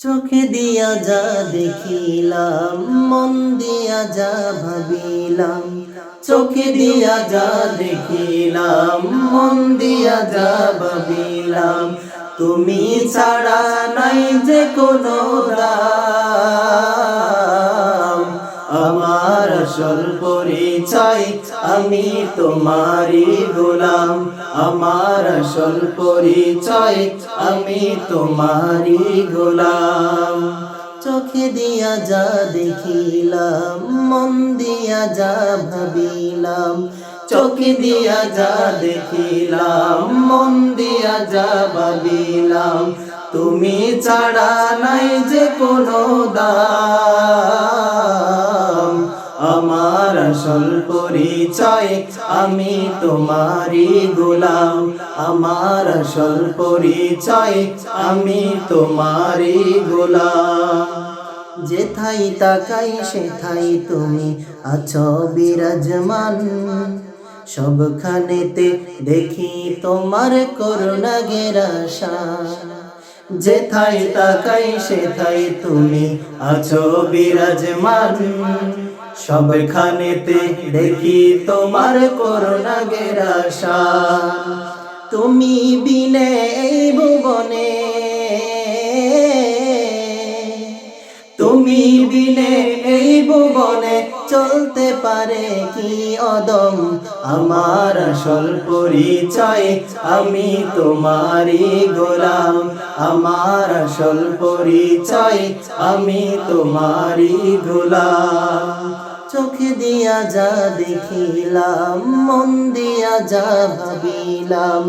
চোখে দিয়া যা দেখিলাম, মন দিয়া যা ভাবিলাম। চোখে দিয়া যা দেখিলাম, মন দিয়া যা ভাবিলাম। তুমি ছাড়া নাই যে কোনো আমার আসল পরিচয়, আমি তোমারই গোলাম। আমার আসল পরিচয়, আমি তোমারই গোলাম। চোখে দিয়া যা দেখিলাম, মন দিয়া যা ভাবিলাম। চোখে দিয়া যা দেখিলাম, মন দিয়া যা ভাবিলাম। তুমি ছাড়া নাই যে কোনো আমার আসল পরিচয়, আমি তোমারই গোলাম। আমার আসল পরিচয়, আমি তোমারই গোলাম। যেথাই তাকাই সেথাই তুমি আছো বিরাজমান। সবখানেতে দেখি তোমার করুণা গেরাশা যেথাই তাকাই সেথাই তুমি আছো বিরাজমান। সবখানেতে দেখি তোমার করুণা গেরাশা তুমি বিনে এই ভুবনে। তুমি বিনে এই ভুবনে চলতে পারে কি অদম? আমার আসল পরিচয় আমি তোমারই গোলাম। আমার আসল পরিচয় আমি তোমারই গোলাম। চোখে দিয়া যা দেখিলাম, মন দিয়া যা ভাবিলাম,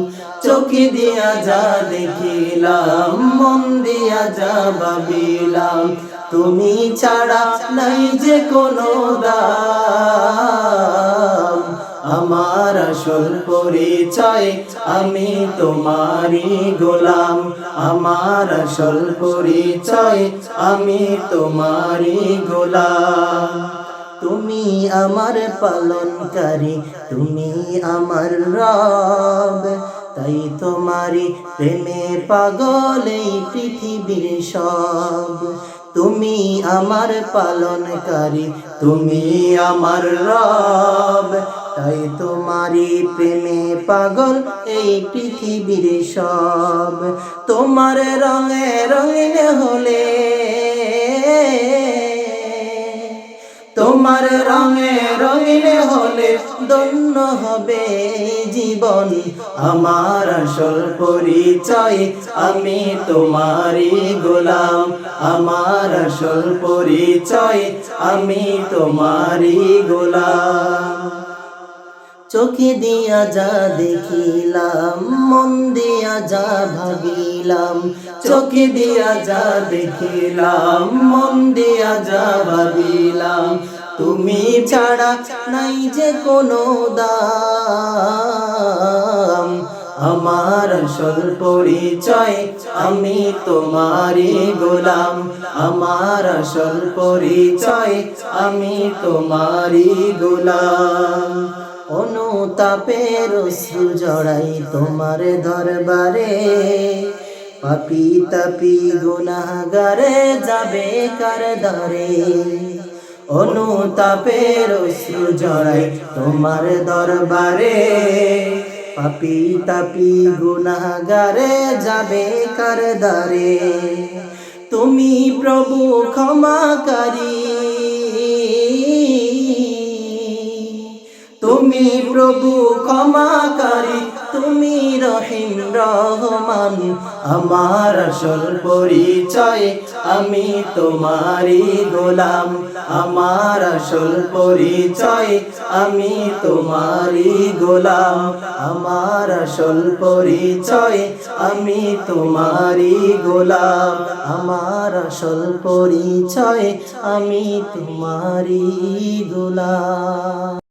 চোখে দিয়া যা দেখিলাম, মন দিয়া যা ভাবিলাম, তুমি ছাড়া নাই যে কোনো দাম। আমার আসল পরিচয় আমি তোমারই গোলাম, আমার আসল পরিচয় আমি তোমারই গোলাম। তুমি আমার পালনকারী, তুমি আমার রব। তাই তোমারি প্রেমে পাগল এই পৃথিবীর সব। তুমি আমার পালনকারী, তুমি আমার রব। তাই তোমারি প্রেমে পাগল এই পৃথিবীর সব। তোমার রঙে রঙিন হলে তোমার রঙে রঙিলে হলে দন্য হবে জীবন। আমার আসল পরিচয়, আমি তোমারই গোলাম। আমার আসল পরিচয়, আমি তোমারই গোলাম। চোখে দিয়া যা দেখিলাম, মন দিয়া যা ভাবিলাম, চোখে দিয়া যা দেখিলাম, মন দিয়া যা ভাবিলাম, তুমি ছাড়া নাই যে কোনো দাম। আমার আসল পরিচয় আমি তোমারই গোলাম, আমার আসল পরিচয় আমি তোমারই গোলাম। অনুতাপের অশ্রু জড়াই তোমার দরবারে। পাপি তাপি গুনাহগারে যাবে কার দরে অনুতাপের অশ্রু জড়াই তোমার দরবারে। পাপি তাপি গুনাহগারে যাবে কার দরে তুমি প্রভু ক্ষমাকারী। প্রভু ক্ষমাকারী, তুমি রহিম রহমান। আমার আসল পরিচয়, আমি তোমারই গোলাম। আমার আসল পরিচয়, আমি তোমারই গোলাম। আমার আসল পরিচয়, আমি তোমারই গোলাম। আমার আসল পরিচয়, আমি তোমারই গোলাম।